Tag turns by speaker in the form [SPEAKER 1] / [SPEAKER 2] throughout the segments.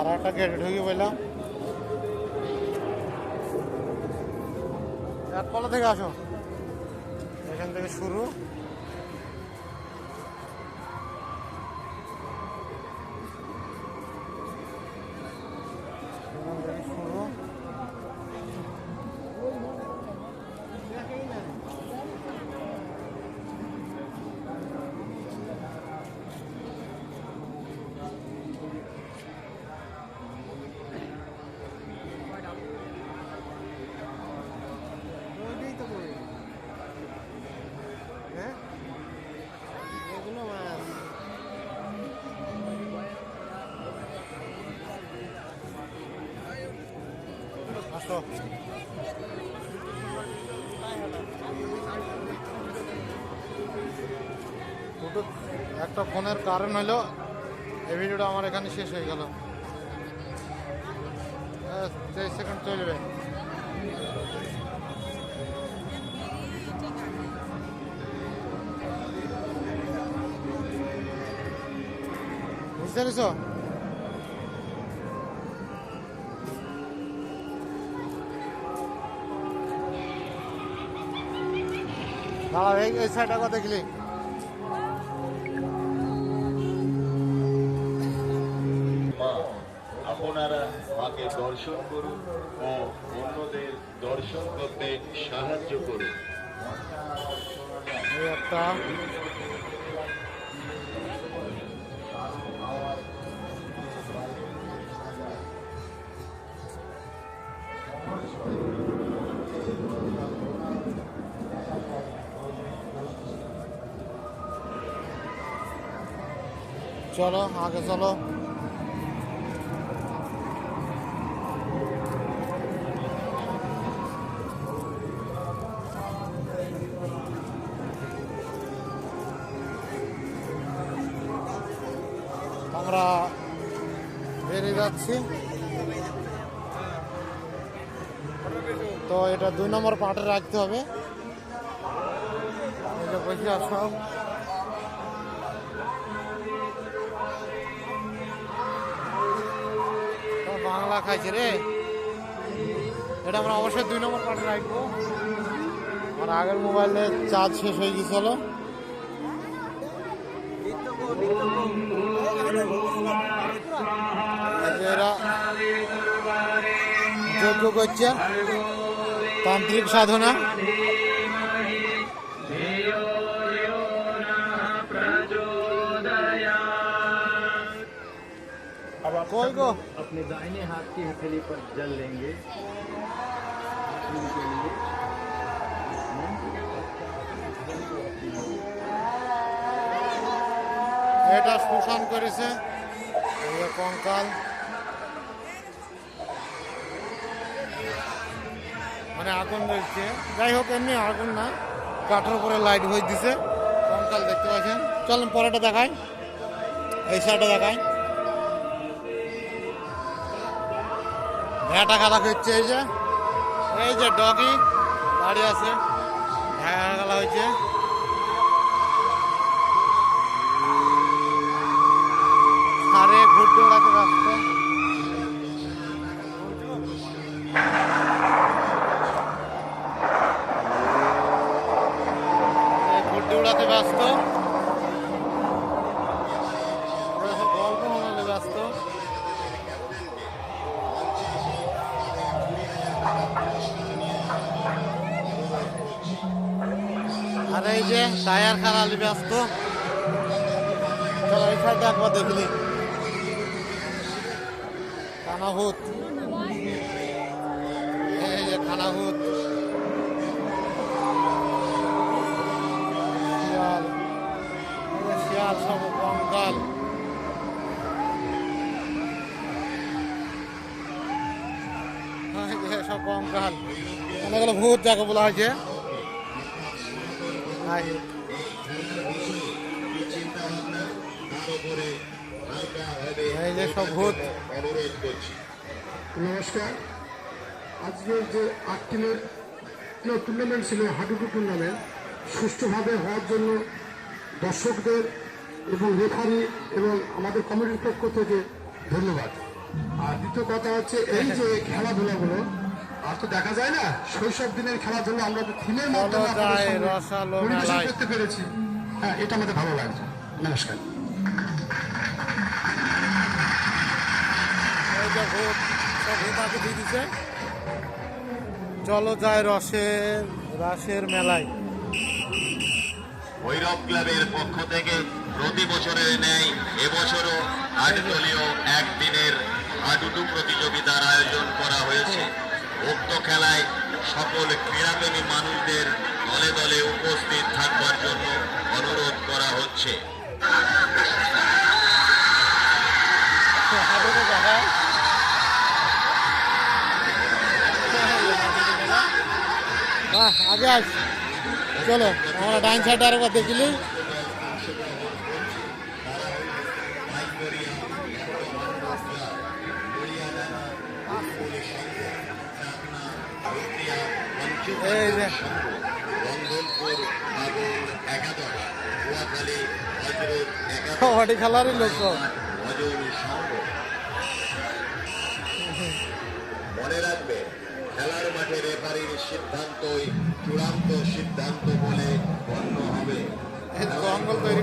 [SPEAKER 1] একটা গেটে ঢুকে বললাম একপালা থেকে আসো? এখান থেকে শুরু। দুটো, একটা ফোনের কারণ হলো এই ভিডিওটা আমার এখানে শেষ হয়ে গেল। তেইশ সেকেন্ড চলবে। বুঝতে পেরেছ? দাঁড়াও এই এই সাইডটা কথা দেখলি।
[SPEAKER 2] আপনারা মাকে দর্শন করুন ও অন্যদের দর্শন করতে সাহায্য করুন।
[SPEAKER 1] একটা। চলো, আগে চলো। আমরা বেরিয়ে যাচ্ছি। তো এটা দুই নম্বর পার্টে রাখতে হবে। এটা বসে আসো তো খাইছে রে। এটা আমরা অবশ্যই দুই নম্বর পার্টে রাখব। আমার আগের মোবাইলে চার্জ শেষ হয়ে গেছিল এরা যজ্ঞ করছে। তান্ত্রিক সাধনা।
[SPEAKER 3] अब आप
[SPEAKER 1] कोई
[SPEAKER 3] सब
[SPEAKER 1] को?
[SPEAKER 3] लोग अपने दाहिने हाथ की हथेली पर जल लेंगे फूल के लिए
[SPEAKER 1] এটা শোষণ করেছে এই যে কঙ্কাল মানে আগুন জ্বলছে যাই হোক এমনি আগুন না কাঠের উপরে লাইট হয়ে দিছে কঙ্কাল দেখতে পাচ্ছেন চলেন পরেটা দেখাই এই সাইডে দেখাই ভেটা খেলা করছে, এই যে। এই যে ডগি দাঁড়িয়ে আছে। ভেড়া খেলা হয়েছে। আরে, ঘুরতে ওড়াতে এ ঘুরতে উড়াতে ব্যস্ত। যে টায়ার খারালি ব্যস্ত। এই সাইডে একবার দেখলি কানাহুত এই শিয়াল। সব কঙ্কাল অনেকগুলো ভূত যাকে বলা হয়েছে। হাই এই যে সব ভূত।
[SPEAKER 4] নমস্কার। আজকে যে আট টিমের টুর্নামেন্ট ছিল হাডুডু টুর্নামেন্ট সুষ্ঠুভাবে হওয়ার জন্য দর্শকদের এবং রেফারি এবং আমাদের কমিটির পক্ষ থেকে ধন্যবাদ। আর দ্বিতীয় কথা হচ্ছে এই যে খেলাধুলাগুলো আর তো দেখা যায় না শৈশব দিনের খেলাধুলা আমরা তো থিমের মাধ্যমে পরিবেশন
[SPEAKER 1] মেলায়।
[SPEAKER 4] করতে পেরেছি। হ্যাঁ এটা আমাদের ভালো লাগছে। নমস্কার।
[SPEAKER 1] চলো যাই রসের রাসের মেলায়।
[SPEAKER 2] ভৈরব ক্লাবের পক্ষ থেকে প্রতি বছরের ন্যায় এবছরও আট দলীয় একদিনের হাডুডু প্রতিযোগিতার আয়োজন করা হয়েছে। উক্ত খেলায় সকল ক্রীড়াপ্রেমী মানুষদের দলে দলে উপস্থিত থাকবার জন্য অনুরোধ করা হচ্ছে।
[SPEAKER 1] আগে আস। চলো, আমরা ডাইন সাইডে আরেকবার দেখিলি। এই যে। কবাডি খেলারই লোক।
[SPEAKER 2] মনে রাখবে খেলার মাঠে রেফারির সিদ্ধান্তই চূড়ান্ত সিদ্ধান্ত বলে গণ্য হবে।
[SPEAKER 1] জঙ্গল তৈরি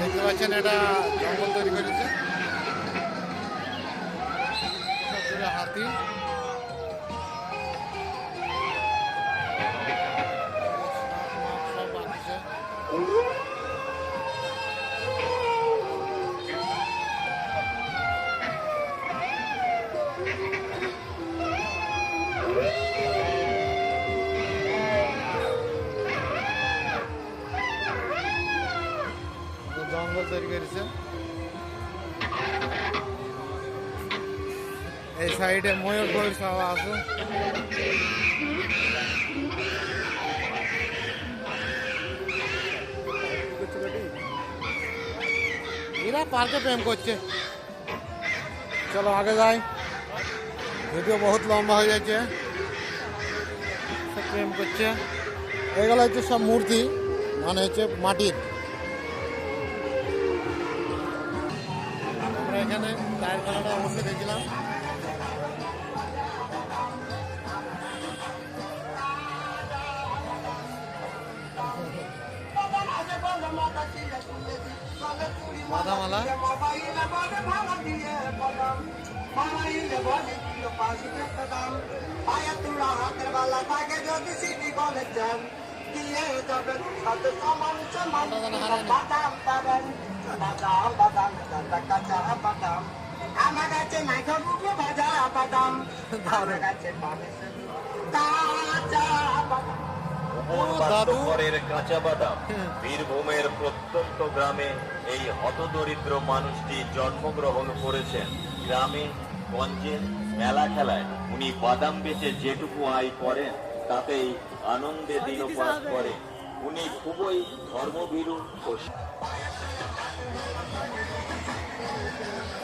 [SPEAKER 1] দেখতে পাচ্ছেন এটা জঙ্গল তৈরি করেছে। হাতি। করেছে এই সাইডে ময়ূর ফয়ূর সব আছে এরা পার্কে প্রেম করছে চলো আগে যাই ভিডিও বহুত লম্বা হয়ে যাচ্ছে সব প্রেম করছে এগুলো হচ্ছে সব মূর্তি মানে হচ্ছে মাটির মাথামালা
[SPEAKER 5] আমার কাছে নাই খাব ভাজা বাদাম আমার কাছে বাদাম
[SPEAKER 1] দাদু।
[SPEAKER 2] কাঁচা বাদাম বীরভূমের প্রত্যন্ত গ্রামে এই হতদরিদ্র মানুষটি জন্মগ্রহণ করেছেন। গ্রামে গঞ্জে মেলা খেলায় উনি বাদাম বেচে যেটুকু আয় করেন তাতেই আনন্দে দিন পাস করে। উনি খুবই ধর্মভীরু ও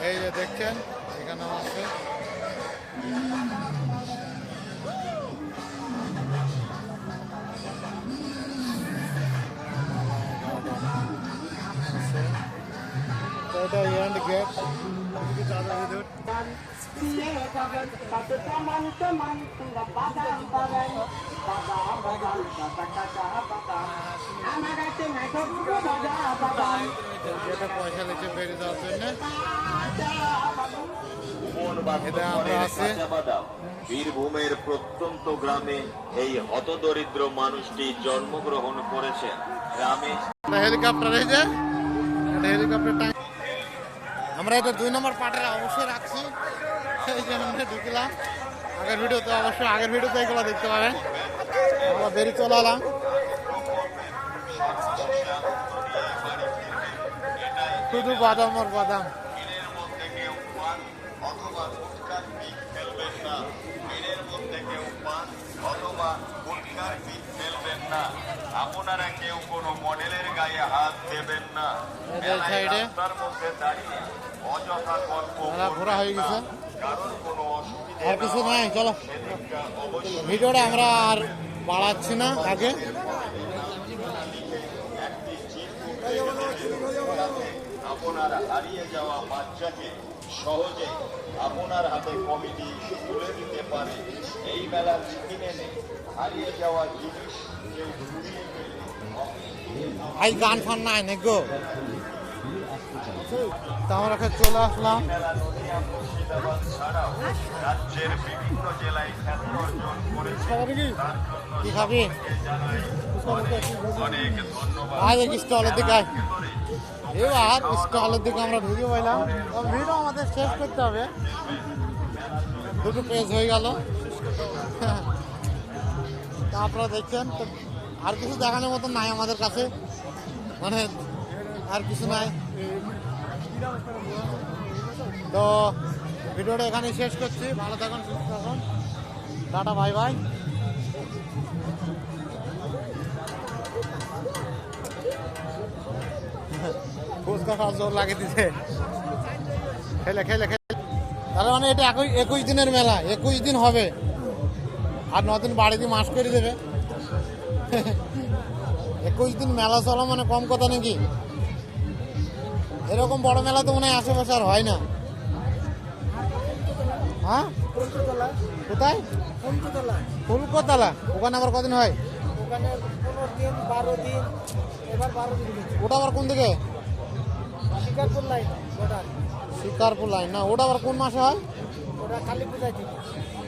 [SPEAKER 1] এই যে দেখছেন এখানে আছে। পয়সা লেগে যাওয়ার জন্য। এটা আমরা আছে।
[SPEAKER 2] বীরভূমের প্রত্যন্ত গ্রামে এই হতদরিদ্র মানুষটি জন্মগ্রহণ করেছেন গ্রামে
[SPEAKER 1] হেলিকপ্টার এই যে। হেলিকপ্টার আমরা এটা দুই নম্বর পার্টের অবশ্যই রাখছি। সেই জন্য আমরা ঢুকলাম। আগের ভিডিওতে অবশ্যই আগের ভিডিওতে এগুলো দেখতে পাবেন। আমরা বেরিয়ে চলে এলাম। শুধু বাদাম আর বাদাম।
[SPEAKER 2] আপনারা কেউ কোনো মডেলের গায়ে হাত দেবেন না রাস্তার মধ্যে দাঁড়িয়ে
[SPEAKER 1] ঘোরা হয়ে গেছে। আর কিছু নাই চলো। ভিডিওটা আমরা আর বাড়াচ্ছি না আগে।
[SPEAKER 2] আপনার হারিয়ে যাওয়া বাচ্চাকে সহজে আপনার হাতে কমিটি তুলে দিতে পারে। এই মেলার হারিয়ে যাওয়া জিনিস কেউ ঘুরিয়ে পেলে
[SPEAKER 1] ভাই গান ফান নাই গো? তা আমরা এখানে চলে আসলাম। কি খাবি?
[SPEAKER 2] অনেক
[SPEAKER 1] স্টলের দিকে এবার স্টলের দিকে আমরা ঢুকে পাইলাম ভিডিও আমাদের শেষ করতে হবে। দুটো পেজ হয়ে গেল। তা আপনারা দেখছেন আর কিছু দেখানোর মতন নাই আমাদের কাছে। মানে আর কিছু নাই। তো ভিডিওটা এখানে শেষ করছি। ভালো থাকুন, সুস্থ থাকুন। Tata, bye bye. ফুচকা খাওয়ার জোর লাগে দিছে। খেলে খেলে খেলে। তাহলে মানে এটা একুশ একুশ দিনের মেলা একুশ দিন হবে। আর নদিন বাড়িতে মাস করে দেবে। একুশ দিন মেলা চলা মানে কম কথা নাকি? এরকম বড় মেলা তো মনে হয় আশেপাশে আর হয় না। হ্যাঁ? কোথায়? ফুলকতলা। ওখানে আবার কদিন হয়? ওটা আবার কোন দিকে?
[SPEAKER 5] শিকারপুর লাইন।
[SPEAKER 1] না, ওটা আবার কোন মাসে হয়?
[SPEAKER 5] কালী পূজায়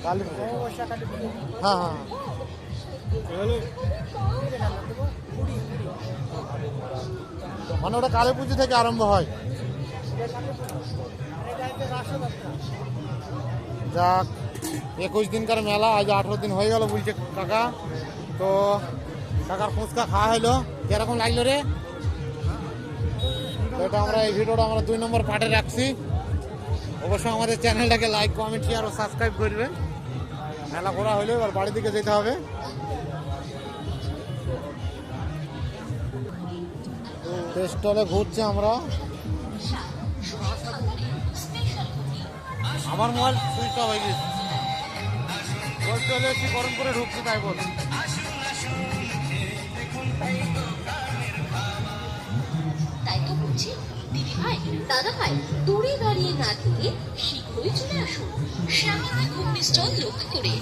[SPEAKER 1] কালী পুজো হ্যাঁ হ্যাঁ। মানে ওটা কালী পুজো থেকে আরম্ভ হয়। যাক, একুশ দিনকার মেলা, আজ আঠেরো দিন হয়ে গেল বলছে কাকা। তো কাকার ফুচকা খাওয়া হলো। কীরকম লাগল রে? এটা আমরা এই ভিডিওটা আমরা দুই নম্বর পার্টে রাখছি। অবশ্যই আমাদের চ্যানেলটাকে লাইক কমেন্ট শেয়ার ও সাবস্ক্রাইব করবে। মেলা ঘোরা হলে, এবার বাড়ির দিকে যেতে হবে। স্টলে ঘুরছি আমরা। আমার মোবাইল সুইচ অফ হয়ে গেছে। গরম করে ঢুকছে তাই বল
[SPEAKER 6] তাই তো বলছি দিদি ভাই দাদা ভাই দূরে দাঁড়িয়ে না থেকে শীঘ্রই চলে আসুন। লক্ষ্য করে।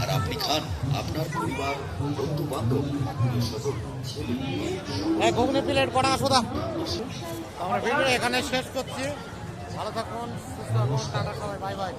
[SPEAKER 7] আর আপনি খান আপনার পরিবার বন্ধু বান্ধব।
[SPEAKER 1] এই ঘুগনি প্লেট করা আসো আমরা ভিডিও এখানে শেষ করছি। ভালো থাকুন সুস্থ থাকুন টাটা সবাই বাই বাই।